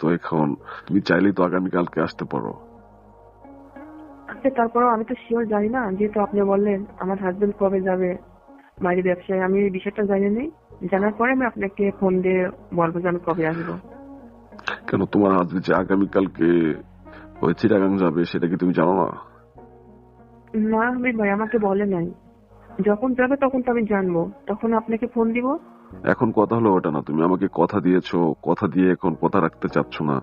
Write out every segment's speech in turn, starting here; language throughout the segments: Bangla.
তো এখন। তুমি চাইলেই তো আগামীকালকে আসতে পারো। আচ্ছা তারপরেও আমি তো শিওর জানি না যেহেতু আপনি বললেন আমার হাজবেন্ড কবে যাবে বাইরে ব্যবসায় আমি এই বিষয়টা জানি না জানার পরে আমি আপনাকে ফোন দিয়ে বলব যে আমি কবে আসব। কেন তোমার হাজবেন্ড যে আগামীকালকে ওই চিটাগাং যাবে সেটা কি তুমি জানো না? না আমি ভাই আমাকে বলে নাই। যখন যাবে তখন তো আমি জানব। তখন আপনাকে ফোন দিব। এখন কথা হলো ওটা না তুমি আমাকে কথা দিয়েছ কথা দিয়ে এখন কথা রাখতে চাচ্ছ না।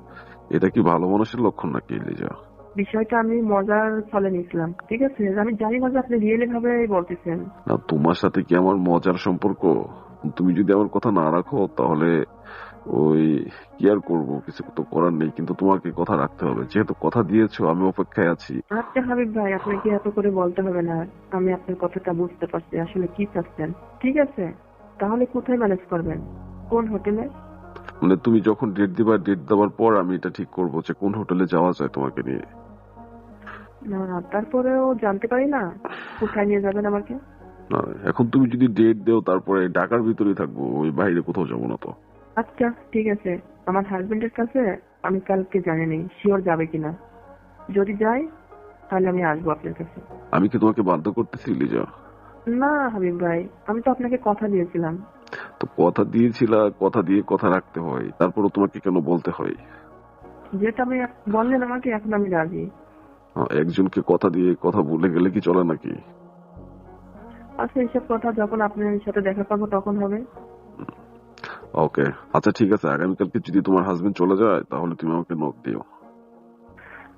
এটা কি ভালো মানুষের লক্ষণ নাকি লিজা? বিষয়টা আমি মজার নিয়েছিলাম ঠিক আছে? আমি জানি না যে আপনি রিয়েলি ভাবে বলতেছেন। না তোমার সাথে কি আমার মজার সম্পর্ক? তুমি যদি আমার কথা না রাখো তাহলে ওই কি আর করব? কিছু তো করার নেই কিন্তু তোমাকে কথা রাখতে হবে। যেহেতু কথা দিয়েছ আমি অপেক্ষায় আছি। আচ্ছা হাবিব ভাই আপনাকে এত করে বলতে হবে না। আমি আপনার কথাটা বুঝতে পারছি আসলে কি চাচ্ছেন ঠিক আছে? তাহলে কোথায় ম্যানেজ করবেন? কোন হোটেলে? মানে তুমি যখন ডেট দিবা ডেট দেওয়ার পর আমি এটা ঠিক করব যে কোন হোটেলে যাওয়া যায় তোমাকে নিয়ে। না তারপরেও জানতে পারি না। কোথায় নিয়ে যাবেন আমাকে? না এখন তুমি যদি ডেট দেও তারপরে ঢাকার ভিতরেই থাকব ওই বাইরে কোথাও যাব না তো। আচ্ছা ঠিক আছে। আমার হাজবেন্ডের কাছে আমি কালকে জানি নেই শিওর যাবে কিনা। যদি যাই তাহলে আমি আসব আপনার কাছে। আমি কি তোমাকে বাধ্য করতেছি লিজা? না হাবিব ভাই আমি তো আপনাকে কথা দিয়েছিলাম। তো কথা দিয়েছিলা কথা দিয়ে কথা রাখতে হয় তারপরে তোমাকে কেন বলতে হয়? যেটা আমি বললেন আমাকে এখন আমি রাজি। একজনকে কথা দিয়ে কথা বলে গেলে কি চলে নাকি? আচ্ছা এইসব কথা যখন আপনার সাথে দেখা পাবো তখন হবে। ওকে আচ্ছা ঠিক আছে আগামীকালকে যদি তোমার হাজবেন্ড চলে যায় তাহলে তুমি আমাকে নক দিও।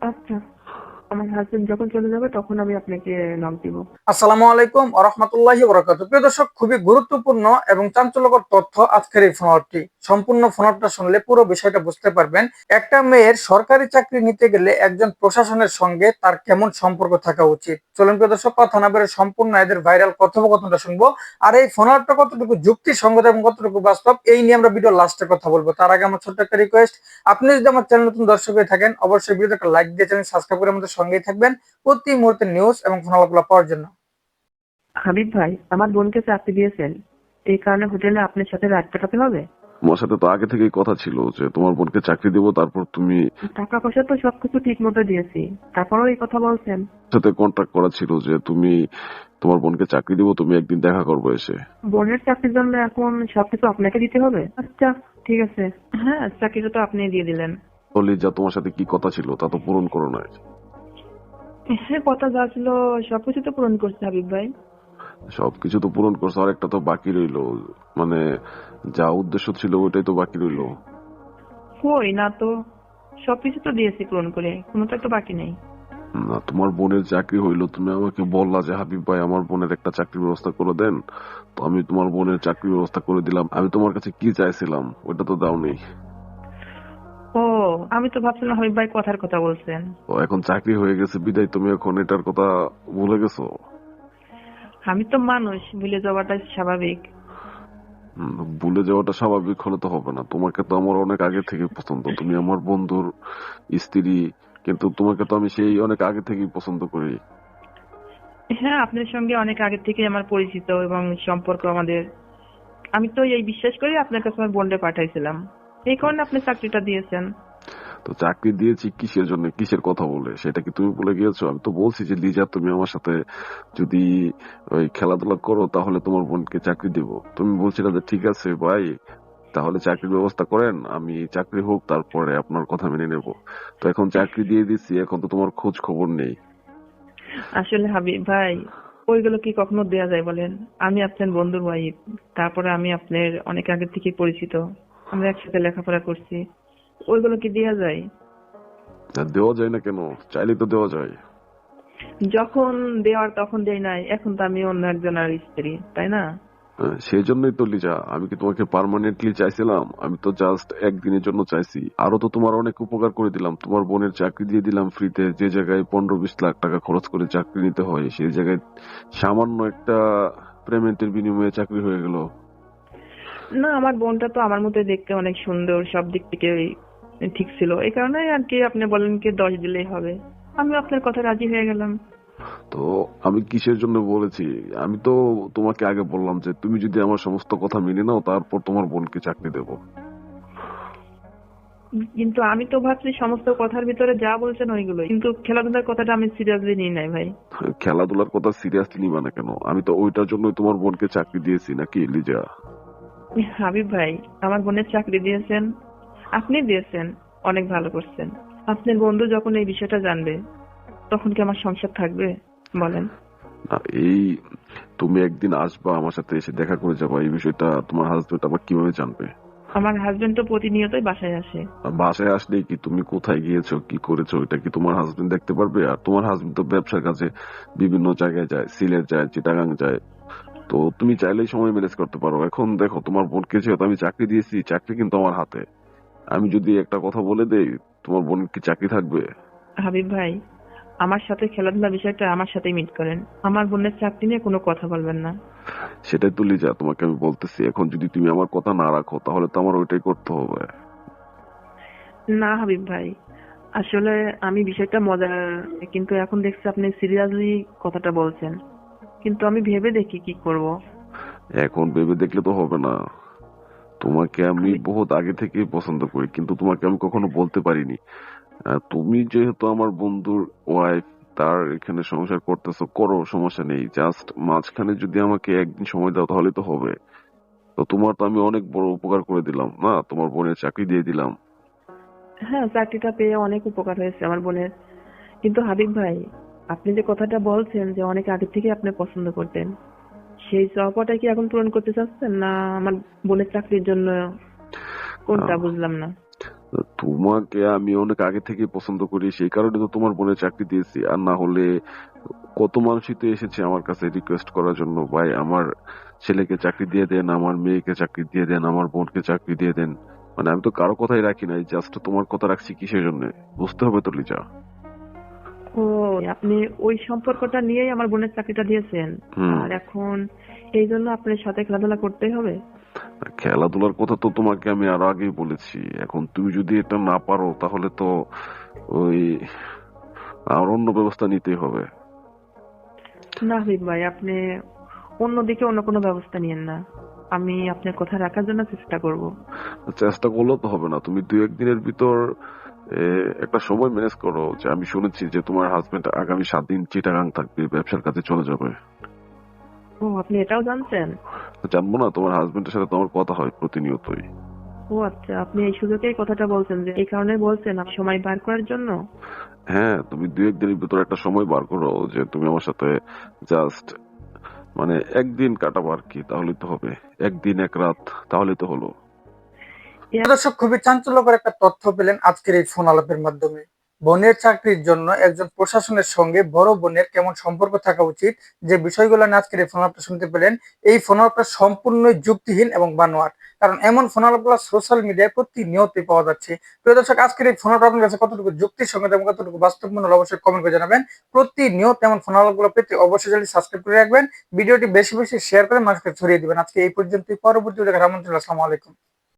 আচ্ছা। আমার হাজবেন্ড যখন চলে যাবে, তখন আমি আপনাকে নক দিব। আসসালামু আলাইকুম প্রিয় দর্শক, খুবই গুরুত্বপূর্ণ এবং চাঞ্চল্যকর তথ্য আজকের এই সম্পূর্ণ শুনলে পুরো বিষয়টা বুঝতে পারবেন। একটা মেয়ের সরকারি চাকরি নিতে গেলে একজন প্রশাসনের সঙ্গে তার কেমন সম্পর্ক থাকা উচিত? চলুন প্রিয় দর্শক, কথা না বেরো সম্পূর্ণ এদের ভাইরাল কথোপকথনটা শুনব। আর এই ফোনটা কতটুকু যুক্তিসঙ্গত এবং কতটুকু বাস্তব, এই নিয়ে আমরা ভিডিও লাস্টে কথা বলব। তার আগে আমার ছোট্ট একটা রিকোয়েস্ট আপনি যদি আমার চ্যানেল নতুন দর্শক হয়ে থাকেন, অবশ্যই ভিডিওতে একটা লাইক দিয়ে চ্যানেল সাবস্ক্রাইব করে আমাদের সঙ্গেই থাকবেন প্রতি মুহূর্তে নিউজ এবং ফোনালাপগুলো পাওয়ার জন্য। হাবিব ভাই আমার বোনকে চাকরি দিয়েছেন। এই কারণে হোটেলে আপনার সাথে রাত কাটাতে হবে? তোমার সাথে তো আগে থেকেই কথা ছিল যে তোমার বোনকে চাকরি দেবো তারপর তুমি টাকা পয়সা তো সবকিছু ঠিক মতো দিয়েছি। তারপরেও এই কথা বলছেন। সাথে কন্ট্যাক্ট করা ছিল যে তুমি তোমার বোনকে চাকরি দেবো তুমি একদিন দেখা করব এসে। বোনের চাকরির জন্য এখন সবকিছু আপনাকে দিতে হবে? আচ্ছা ঠিক আছে। হ্যাঁ চাকরিটা তো আপনি দিয়ে দিলেন। বলি যা তোমার সাথে কি কথা ছিল তা তো পূরণ করো নাই। হ্যাঁ কথা যা ছিল সবকিছু তো পূরণ করছে হাবিব ভাই। সবকিছু তো পূরণ করছ আর একটা তো বাকি রইল। মানে যা উদ্দেশ্য ছিল ওইটাই তো বাকি রইল। কই না তো সবকিছু তো দিয়েছি পূরণ করে কোনোটা তো বাকি নেই। না তোমার বোনের চাকরি হইল তুমি আমাকে বললা যে হাবিব ভাই আমার বোনের একটা চাকরির ব্যবস্থা করে দেন। তো আমি তোমার বোনের চাকরির ব্যবস্থা করে দিলাম। আমি তোমার কাছে কি চাইছিলাম ওটা তো দাওনি ও আমি তো ভাবছিলাম হাবিব ভাই কথার কথা বলছেন। তো এখন চাকরি হয়ে গেছে বিদায় তুমি এখন এটার কথা ভুলে গেছো? আমি তো মানুষ ভুলে যাওয়াটাই স্বাভাবিক। ভুলে যাওয়াটা স্বাভাবিক হলে তো হবে না। তোমাকে তো আমার অনেক আগে থেকে পছন্দ। তুমি আমার বন্ধুর স্ত্রী কিন্তু তোমাকে তো আমি সেই অনেক আগে থেকেই পছন্দ করি। হ্যাঁ আপনার সঙ্গে অনেক আগে থেকে আমার পরিচিত এবং সম্পর্ক আমাদের। আমি তো এই বিশ্বাস করি আপনার কাছে আমার বোনকে পাঠাইছিলাম। এই কারণে আপনি চাকরিটা দিয়েছেন। তো চাকরি দিয়েছি কিসের জন্য? কিসের কথা বলে? সেটা কি তুমি বলে গিয়েছো? আমি তো বলছি যে লিজা তুমি আমার সাথে যদি ওই খেলাধুলা করো তাহলে তোমার বোনকে চাকরি দিব। তুমি বলছিলে যে ঠিক আছে ভাই তাহলে চাকরির ব্যবস্থা করেন আমি চাকরি হোক তারপরে আপনার কথা মেনে নেব। তো এখন চাকরি দিয়ে দিচ্ছি এখন তো তোমার খোঁজ খবর নেই। আসলে হাবিব ভাই ওইগুলো কি কখনো দেয়া যায় বলেন? আমি আপনার বন্ধুর ভাই তারপরে আমি আপনার অনেক আগে থেকে পরিচিত। আমরা একসাথে লেখাপড়া করছি। ওইগুলো কি দেয়া যায়? আর দেওয়া যায় না কেন? চাইলে তো দেওয়া যায়। যখন দেওয়ার তখন দেয় নাই এখন তো আমি অন্য একজনের স্ত্রী তাই না? হ্যাঁ, সেই জন্যই তো লিজা আমি কি তোমাকে পার্মানেন্টলি চাইছিলাম? আমি তো জাস্ট একদিনের জন্য চাইছি। আরও তো তোমার অনেক উপকার করে দিলাম। তোমার বোনের চাকরি দিয়ে দিলাম ফ্রিতে যে জায়গায় পনেরো বিশ লাখ টাকা খরচ করে চাকরি নিতে হয় সেই জায়গায় সামান্য একটা পেমেন্টের বিনিময়ে চাকরি হয়ে গেল। না আমার বোনটা তো আমার মতো দেখতে অনেক সুন্দর সব দিক থেকে ঠিক ছিল। এই কারণে আর কি আপনি বলেন কি দশ দিলেই হবে। আমি আপনার কথা রাজি হয়ে গেলাম। তো আমি কিসের জন্য বলেছি? আমি তো তোমাকে আগে বললাম যে তুমি যদি আমার সমস্ত কথা মেনে নাও তারপর তোমার বোনকে চাকরি দেব। কিন্তু আমি তো ভাবছি সমস্ত কথার ভিতরে যা বলছেন ওইগুলো কিন্তু খেলাধুলার কথাটা আমি সিরিয়াসলি নিই নাই ভাই। খেলাধুলার কথা সিরিয়াসলি নিবা না কেন? আমি তো ওইটার জন্যই তোমার বোনকে চাকরি দিয়েছি নাকি লিজা? হাবিব ভাই আমার বোনের চাকরি দিয়েছেন আপনি দিয়েছেন অনেক ভালো করছেন। আপনার বন্ধু যখন এই বিষয়টা জানবে তখন কি আমার সংসার থাকবে? বলেন। না এই তুমি একদিন আসবা আমার সাথে এসে দেখা করে যাবা। এই বিষয়টা তোমার হাজবেন্ড আবার কীভাবে জানবে? আমার হাজবেন্ড তো প্রতিনিয়তই বাসায় আসে। বাসায় আসলে কি তুমি কোথায় গিয়েছো কি করেছ এটা কি তোমার হাজবেন্ড দেখতে পারবে? আর তোমার হাজবেন্ড তো ব্যবসার কাজে বিভিন্ন জায়গায় যায় সিলেট যায় চিটাগাং যায়। তো তুমি চাইলেই সময় ম্যানেজ করতে পারো। এখন দেখো তোমার বোনকে যেহেতু আমি চাকরি দিয়েছি চাকরি কিন্তু আমার হাতে। আমি যদি একটা কথা বলে দেই তোমার বোন কি চাকরি থাকবে? হাবিব ভাই আমার সাথে খেলাধুলা বিষয়টা আমার সাথেই মিট করেন। আমার বোনের চাকরি নিয়ে কোনো কথা বলবেন না। সেটাই তো লিজা তোমাকে আমি বলতেছি এখন যদি তুমি আমার কথা না রাখো তাহলে তো আমার ওইটাই করতে হবে। না হাবিব ভাই আসলে আমি বিষয়টা মজার কিন্তু এখন দেখছি আপনি সিরিয়াসলি কথাটা বলছেন। কিন্তু আমি ভেবে দেখি কি করব। এখন ভেবে দেখলে তো হবে না। তোমাকে আমি বহুত আগে থেকেই পছন্দ করি কিন্তু তোমাকে আমি কখনো বলতে পারিনি। তুমি যেহেতু আমার বন্ধুর ওয়াইফ তার এখানে সংসার করতেছো করো সমস্যা নেই। জাস্ট মাঝখানে যদি আমাকে একদিন সময় দাও তাহলে তো হবে। তো তোমার তো আমি অনেক বড় উপকার করে দিলাম না? তোমার বোনের চাকরি দিয়ে দিলাম। হ্যাঁ চাকরিটা পেয়ে অনেক উপকার হয়েছে আমার বোনের। কিন্তু হাবিব ভাই আপনি যে কথাটা বলছেন যে অনেক আগে থেকে আপনি পছন্দ করতেন সেই চাওয়াটা কি এখন পূরণ করতে চাচ্ছেন না আমার বোনের চাকরির জন্য? কোনটা বুঝলাম না। তোমাকে আমি অনেক আগে থেকে পছন্দ করি সেই কারণে তো তোমার বোনের চাকরি দিয়েছি। আর না হলে কত মানুষই তো এসেছে আমার কাছে রিকোয়েস্ট করার জন্য। ভাই আমার ছেলেকে চাকরি দিয়ে দেন আমার মেয়েকে চাকরি দিয়ে দেন আমার বোনকে চাকরি দিয়ে দেন। মানে আমি তো কারও কথাই রাখি নাই জাস্ট তোমার কথা রাখছি কিসের জন্য? বুঝতে হবে তো লিজা। ও আপনি ওই সম্পর্কটা নিয়েই আমার বোনের চাকরিটা দিয়েছেন। আর এখন এই জন্য আপনার সাথে খেলাধুলা করতেই হবে। খেলাধুলার কথা তো তোমাকে আমি আরও আগেই বলেছি। এখন তুমি যদি এটা না পারো তাহলে তো ওই আর অন্য ব্যবস্থা নিতেই হবে। না হাবিব ভাই আপনি অন্যদিকে অন্য কোনো ব্যবস্থা নিয়েন না। আমি আপনার কথা রাখার জন্য চেষ্টা করব। চেষ্টা করলেও তো হবে না। তুমি দুই একদিনের ভিতর একটা সময় ম্যানেজ করো। যে আমি শুনেছি যে তোমার হাজবেন্ড আগামী সাত দিন চিটাগাং থাকবে ব্যবসার কাজে চলে যাবে। ও আপনি এটাও জানছেন জানব না তোমার হাজবেন্ডের সাথে তোমার কথা হয় প্রতিনিয়তই। ও আচ্ছা আপনি এই কথাটা বলছেন যে এই কারণে বলছেন আপনি সময় বার করার জন্য? হ্যাঁ তুমি দুই একদিনের ভিতর একটা সময় বার করো যে তুমি আমার সাথে জাস্ট মানে একদিন কাটাবো আর কি তাহলে তো হবে। একদিন এক রাত তাহলে তো হলো। দর্শক, খুবই চাঞ্চল্যকর একটা তথ্য পেলেন আজকের এই ফোন আলাপের মাধ্যমে। বোনের চাকরির জন্য একজন প্রশাসনের সঙ্গে বড় বোনের কেমন সম্পর্ক থাকা উচিত যে বিষয়গুলো নিয়ে আজকের এই ফোন আলাপটা শুনতে পেলেন, এই ফোন আলাপটা সম্পূর্ণ যুক্তিহীন এবং বানোয়াট। কারণ এমন ফোন আলাপগুলো সোশ্যাল মিডিয়ায় প্রতিনিয়তই পাওয়া যাচ্ছে। প্রিয় দর্শক, আজকের এই ফোন আলাপ আপনার কাছে কতটুকু যুক্তির সঙ্গে এবং কতটুকু বাস্তবমূল অবশ্যই কমেন্ট করে জানাবেন। প্রতিনিয়ত এমন ফোন আলাপগুলো পেতে অবশ্যই যদি সাবস্ক্রাইব করে রাখবেন। ভিডিওটি বেশি বেশি শেয়ার করে মানুষকে ছড়িয়ে দিবেন। আজকে এই পর্যন্তই। পরবর্তী দেখার আমন্ত্রণ আসসালামু আলাইকুম।